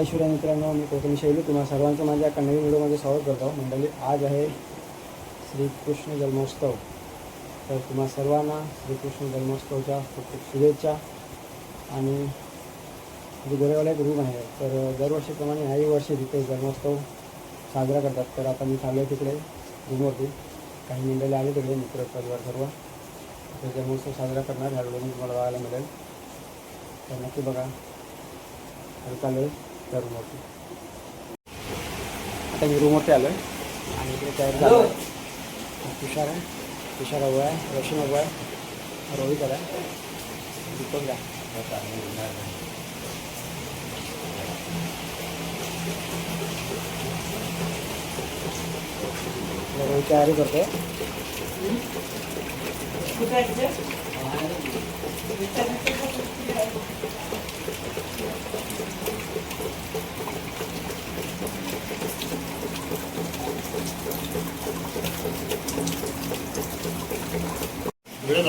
जय शिवराय मित्रांनो मी कोकणी शैली तुम्हा सर्वांचं माझ्या एका नवीन व्हिडिओमध्ये स्वागत करतो. मंडळी आज आहे श्रीकृष्ण जन्मोत्सव. तर तुम्हा सर्वांना श्रीकृष्ण जन्मोत्सवच्या खूप खूप शुभेच्छा. आणि जे गोरेवाला एक रूम आहे तर दरवर्षीप्रमाणे ह्याही वर्षी तिथे जन्मोत्सव साजरा करतात. तर आता मी चाललो आहे तिकडे रूमवरती. काही मंडळी आले तिकडे मित्र परिवार सर्व. तर जन्मोत्सव साजरा करणार ह्या व्हिडिओ तुम्हाला बघायला मिळेल. तर नक्की बघा. चालेल त्या रूमवरती आता मी रूमवरती आलो आहे आणि इकडे तयार झालं आहे तुषार आहे. तुषार हवं आहे. रोशन हवं आहे. रोहित आहे. दीपक रोहित तयारी करतोय.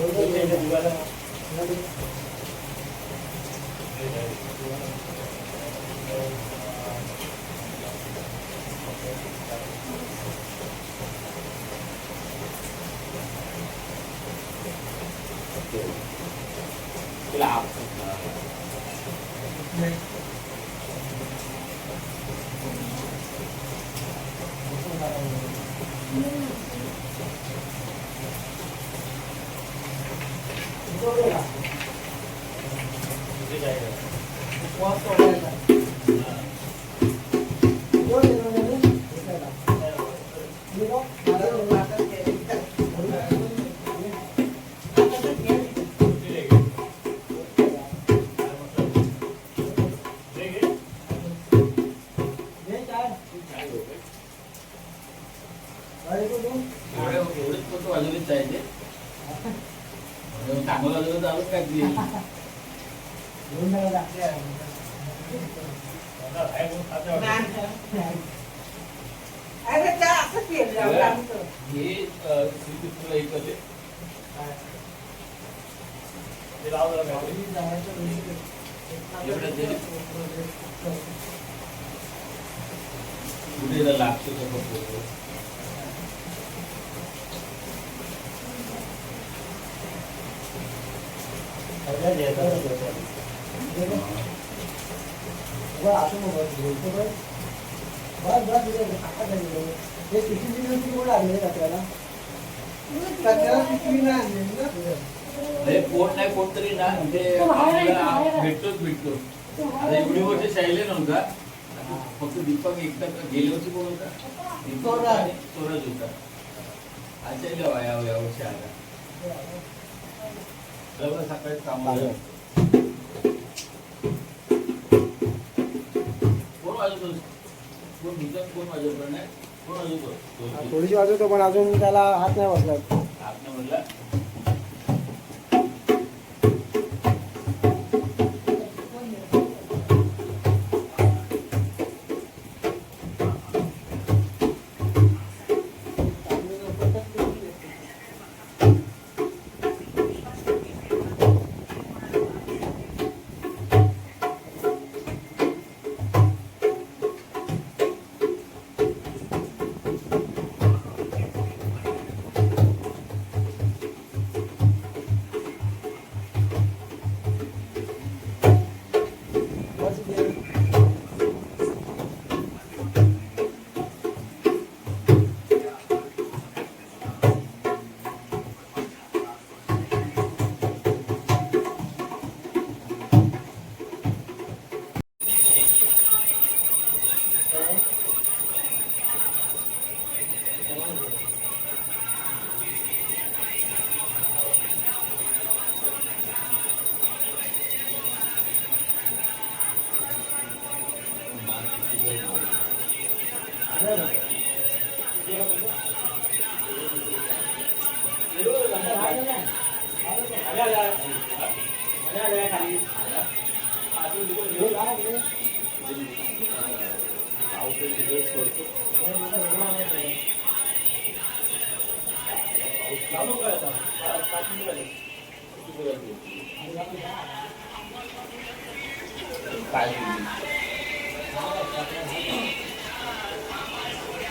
गेला अरे कचरा पिशवी नाही आणलेली ना पोट नाही पोट तरी ना म्हणजे आपल्याला भेटतोच भेटतो. आता एवढी वर्ष शाहिले नव्हता. फक्त दीपक एकटा गेल्या वर्षी कोण होता? दीपक होता आणि स्वराज होता. आचार्य या वर्षी आला. लवकर सकाळी काम. कोण वाजवतो कोण भूतात कोण वाजवतो नाही? कोण वाजवतो थोडीशी वाजवतो पण अजून त्याला हात नाही बसला. आपण म्हणला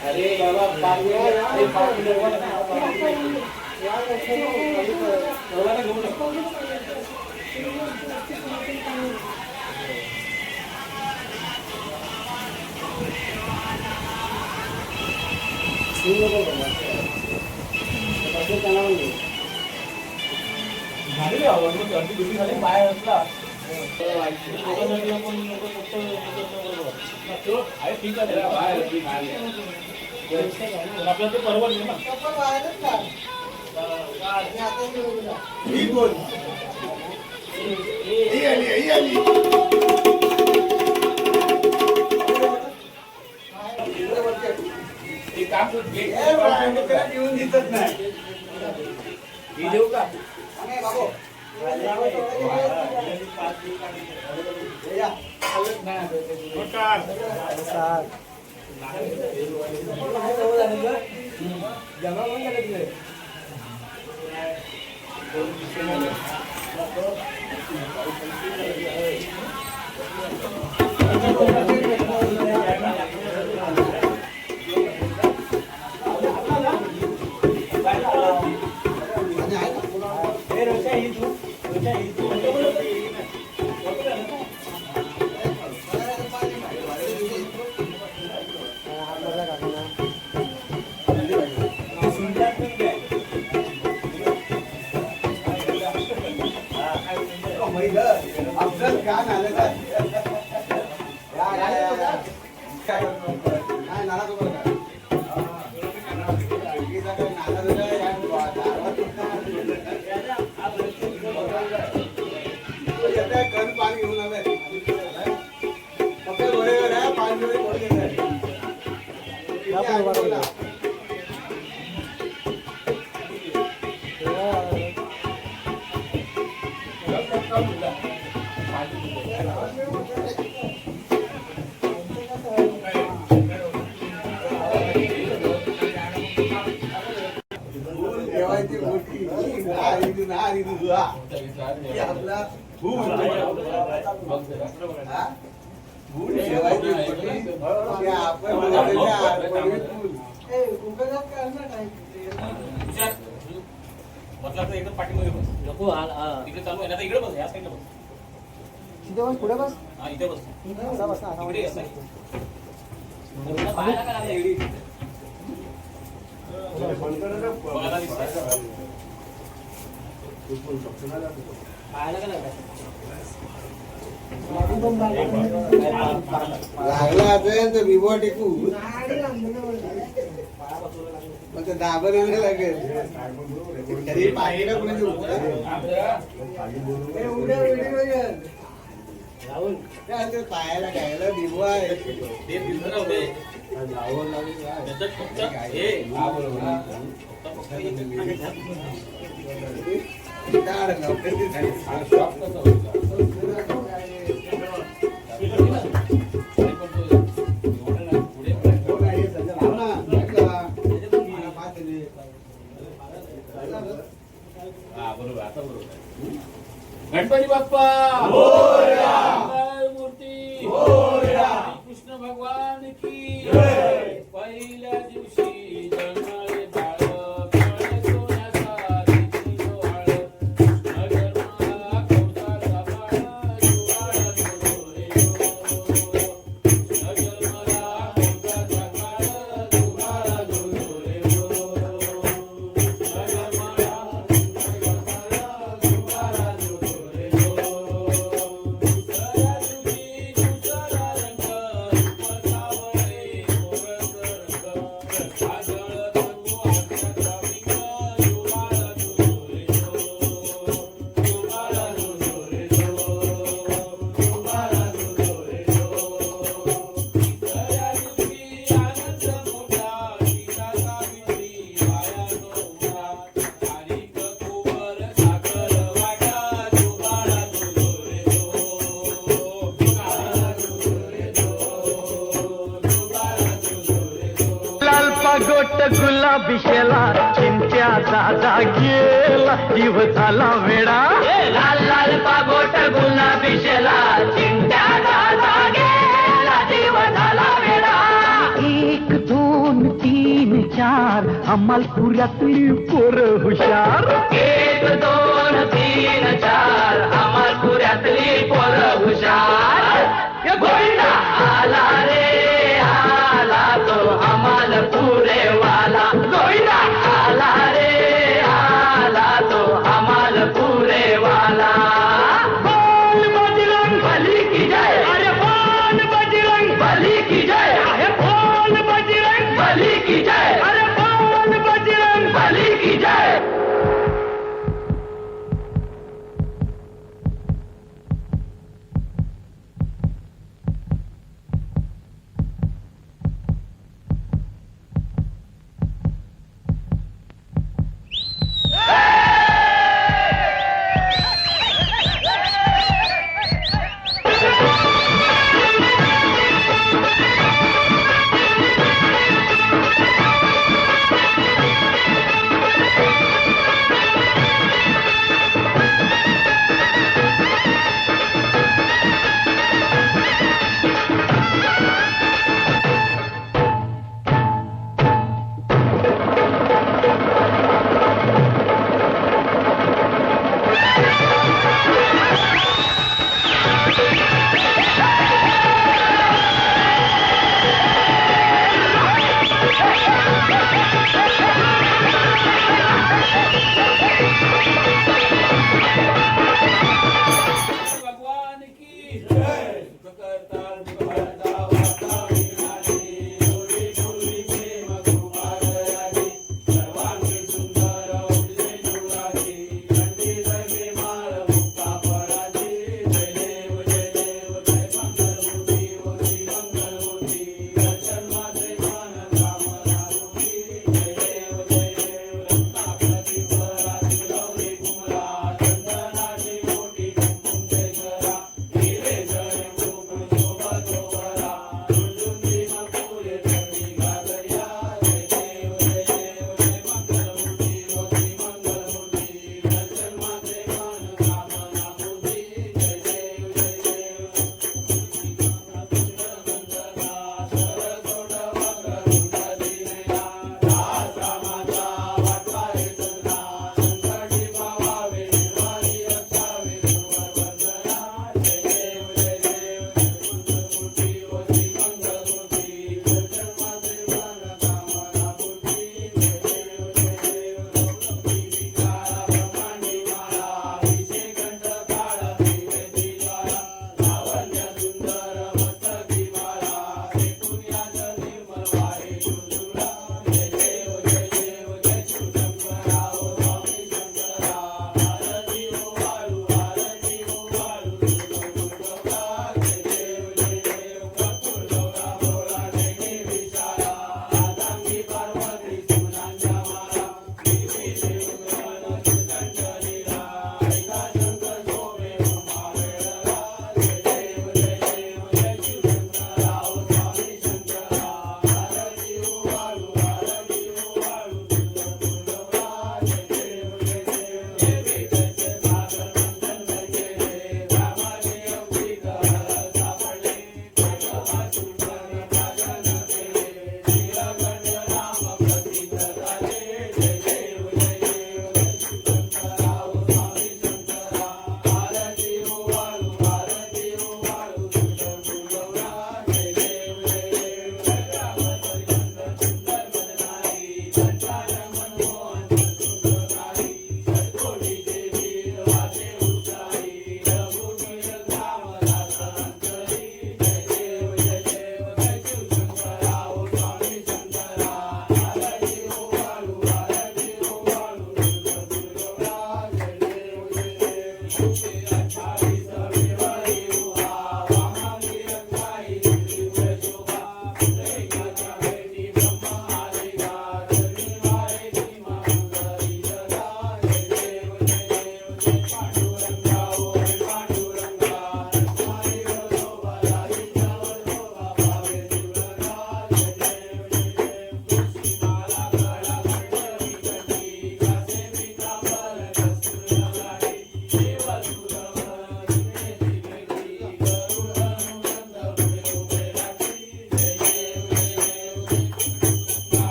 अरे बाबा पाणी अरे पाणी झाली आवडलं गर्दी बिर्दी झाली बाहेर असला आपल्याला ते परवडले ना काढ. आणि आता निघून जा. एक काम कर, गेट ए, बाळा, येऊन दिसत नाही. ही देऊ का पहिलं खान का? या, काय? नाही, नाला तो बरं का? मुलगीचा काय तर एकदम पाठीमध्ये बस नको तिकडे चालू आहे ना इकडे बस या साईडला बस तिथे बस पुढे बस. हा असा बस ना लागलं असेल तर विभो टिकू मग ते दाबण आणायला लागेल तरी पाहिलं कोणी राहुल काय ते पायाला घ्यायला विभो आहे. ते दिसतं ना ते. त्याच्यात फक्त हे. फक्त फक्त पोट गुलाबी शेला चिंत्या दादा गेला. दिव झाला वेळा लाल लाल पागोट गुलाबी शेला चिंत्या दादा गेला. दिव झाला वेळा एक दोन तीन चार. आम्हाला पुऱ्यातली पोर हुशार. एक दोन तीन चार. आम्हाला पुऱ्यातली पोर हुशार. आला रे वाला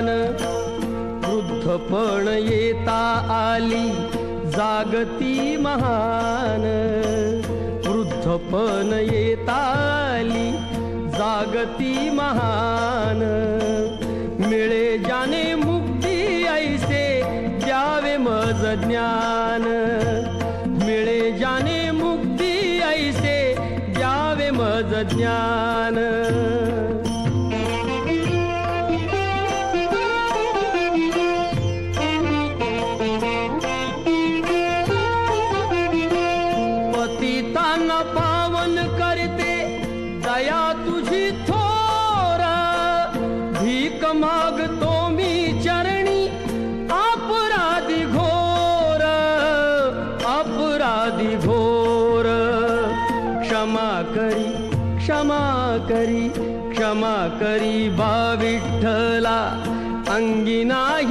ध्यान वृद्धपण येता आली जागती महान. वृद्धपण येता आली जागती महान. मिळे जाने मुक्ती ऐसे द्यावे मज ज्ञान. मिळे जाने मुक्ती ऐसे द्यावे मज ज्ञान. करी क्षमा करी बा विठ्ठला अंगी नाही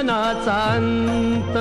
जीवनाचा अंत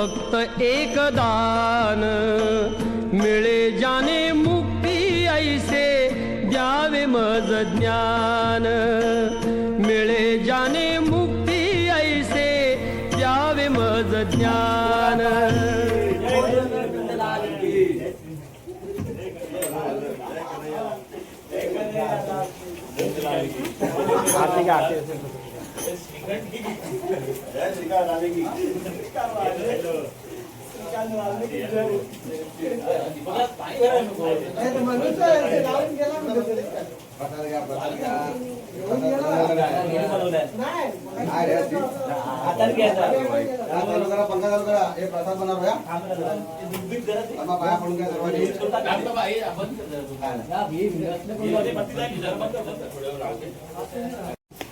फक्त एक दान. मिळे जाने मुक्ती ऐसे द्यावे मज ज्ञान. मिळे जाने मुक्ती ऐसे द्यावे मज ज्ञान. आरती का आरती असेल जय श्रीकांत राणे की प्रसाद बनव या पाया पडून घ्या सर्वांनी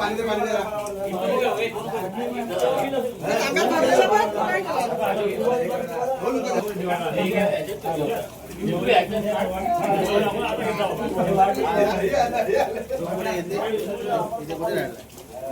पाणी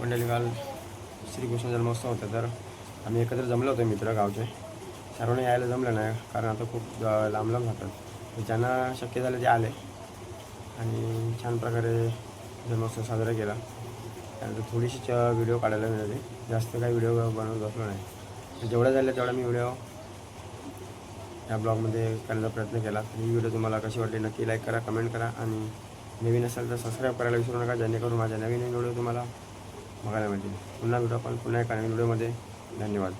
मंडळी काल श्रीकृष्ण जन्मोत्सव होता तर आम्ही एकत्र जमलो होतो मित्र गावचे. सर्वांना यायला जमलं नाही कारण आता खूप लांब लांब जातात. ज्यांना शक्य झालं ते आले. आणि छान प्रकारे जन्मोत्सव साजरा केला. त्यानंतर थोडीशी व्हिडिओ काढायला मिळाली. जास्त काही व्हिडिओ बनवत बसलो नाही. जेवढा झाला झाल्या तेवढा मी व्हिडिओ या ब्लॉगमध्ये करायचा प्रयत्न केला. ही व्हिडिओ तुम्हाला कशी वाटली नक्की लाईक करा कमेंट करा आणि नवीन असेल तर सबस्क्राईब करायला विसरू नका जेणेकरून माझ्या नवीन नवीन व्हिडिओ तुम्हाला बघायला मिळतील. पुन्हा व्हिडिओ पण पुन्हा एका नवीन व्हिडिओमध्ये. धन्यवाद.